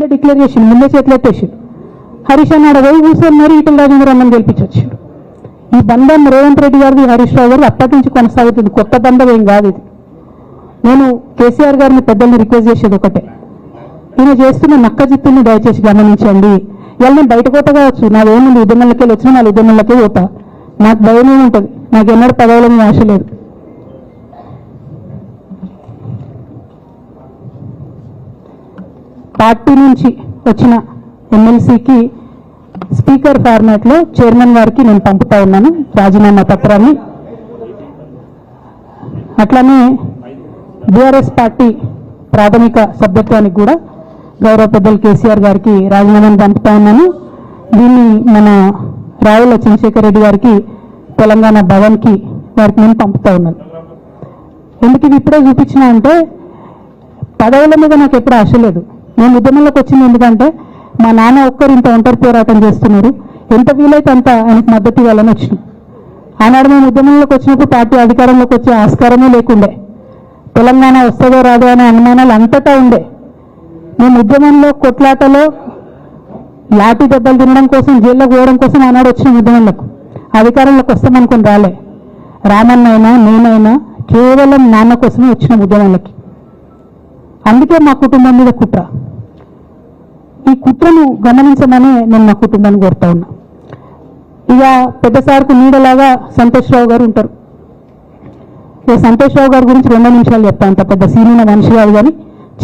ముందే డిక్లేర్ చేసిండు ముందే చేతులు ఎత్తేసిండు హరీష్ అన్నాడు పోయి కూర్చొని మరి ఈటల రాజేంద్ర అన్నని గెలిపించొచ్చాడు. ఈ బంధం రేవంత్ రెడ్డి గారిది హరీష్ రావు గారు అప్పటి నుంచి కొనసాగుతుంది. కొత్త బంధం ఏం కాదు ఇది. నేను కేసీఆర్ గారిని పెద్దల్ని రిక్వెస్ట్ చేసేది ఒకటే. ఈయన చేస్తున్న నక్క చిత్తుని దయచేసి గమనించండి. ఇవాళ నేను బయట పోతా కావచ్చు. నాదేముంది ఉద్యమంలోకి వెళ్ళి వచ్చినా నా ఉద్యమంలోకి పోతా. నాకు భయం ఉంటుంది నాకు ఎన్నడూ పదవులని ఆశ లేదు. పార్టీ నుంచి వచ్చిన ఎమ్మెల్సీకి స్పీకర్ ఫార్మాట్లో చైర్మన్ గారికి నేను పంపుతా ఉన్నాను రాజీనామా పత్రాన్ని. అట్లానే బీఆర్ఎస్ పార్టీ ప్రాథమిక సభ్యత్వానికి కూడా గౌరవ పెద్దలు కేసీఆర్ గారికి రాజీనామాను పంపుతా ఉన్నాను. దీన్ని మన రావుల చంద్రశేఖర్ రెడ్డి గారికి తెలంగాణ భవన్కి వారికి నేను పంపుతా ఉన్నాను. ఎందుకు ఇది ఇప్పుడే చూపించిన అంటే పదవుల మీద నాకు ఎప్పుడు ఆశ లేదు. మేము ఉద్యమంలోకి వచ్చింది ఎందుకంటే మా నాన్న ఒక్కరు ఇంత ఒంటరి పోరాటం చేస్తున్నారు. ఎంత వీలైతే అంత ఆయనకు మద్దతు ఇవ్వాలని వచ్చిన ఆనాడు మేము ఉద్యమంలోకి వచ్చినప్పుడు పార్టీ అధికారంలోకి వచ్చే ఆస్కారమే లేకుండే. తెలంగాణ వస్తుందో రాదో అనే అనుమానాలు అంతటా ఉండే. మేము ఉద్యమంలో కొట్లాటలో లాఠీ దెబ్బలు తినడం కోసం జైల్లోకి పోవడం కోసం ఆనాడు వచ్చిన ఉద్యమంలోకి అధికారంలోకి వస్తామనుకుని రాలే. రామన్నైనా నేనైనా కేవలం నాన్న కోసమే వచ్చిన ఉద్యమంలోకి అందుకే మా కుటుంబం మీద కుట్ర. ఈ కుట్రను గమనించమని నేను మా కుటుంబాన్ని కోరుతా ఉన్నా. ఇక పెద్ద సార్కు నీడలాగా సంతోష్ రావు గారు ఉంటారు. ఇక సంతోష్ రావు గారి గురించి రెండు నిమిషాలు చెప్తాను అంత పెద్ద సీనియర్ మనిషి కాదు కానీ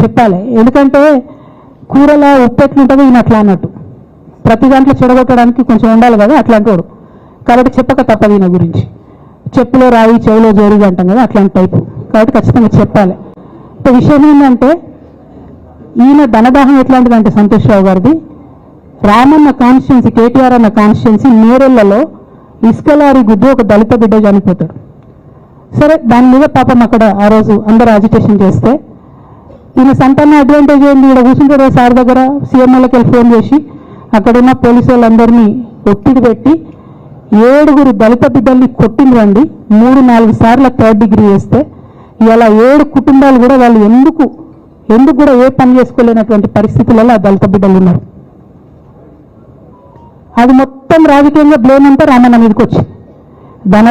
చెప్పాలి. ఎందుకంటే కూరలో ఉప్పెట్లు ఉంటుందో ఈయన అట్లా అన్నట్టు. ప్రతి దాంట్లో చెడగొట్టడానికి కొంచెం ఉండాలి కదా అట్లాంటి వాడు కాబట్టి చెప్పక తప్పదు ఈయన గురించి. చెప్పులో రాయి చెవిలో జోరుగా అంటాం కదా అట్లాంటి టైపు. కాబట్టి ఖచ్చితంగా చెప్పాలి. ఇప్పుడు విషయం ఏంటంటే ఈయన ధనదాహం ఎట్లాంటిదంటే సంతోష్ రావు గారిది. రామన్న కాన్స్టిట్యున్సీ కేటీఆర్ అన్న కాన్స్టిట్యున్సీ నేరెళ్ళలో ఇసుకలారి గుద్దు ఒక దళిత బిడ్డ చనిపోతాడు. సరే దాని మీద పాపం అక్కడ ఆ రోజు అందరు అజిటేషన్ చేస్తే ఈయన సంతాన అడ్వాంటేజ్ ఏంది? ఇక్కడ కూర్చుంటారు సార్ దగ్గర సీఎంఎల్కి వెళ్ళి ఫోన్ చేసి. అక్కడున్న పోలీసు వాళ్ళందరినీ ఒత్తిడి పెట్టి ఏడుగురు దళిత బిడ్డల్ని కొట్టిండ్రండి మూడు నాలుగు సార్లు థర్డ్ డిగ్రీ వేస్తే ఇలా ఏడు కుటుంబాలు కూడా వాళ్ళు ఎందుకు ఎందుకు కూడా ఏ పని చేసుకోలేనటువంటి పరిస్థితులలో ఆ దళిత బిడ్డలు ఉన్నారు? అది మొత్తం రాజకీయంగా బ్లేమ్ అంతా రామన్న మీదకి వచ్చింది ధన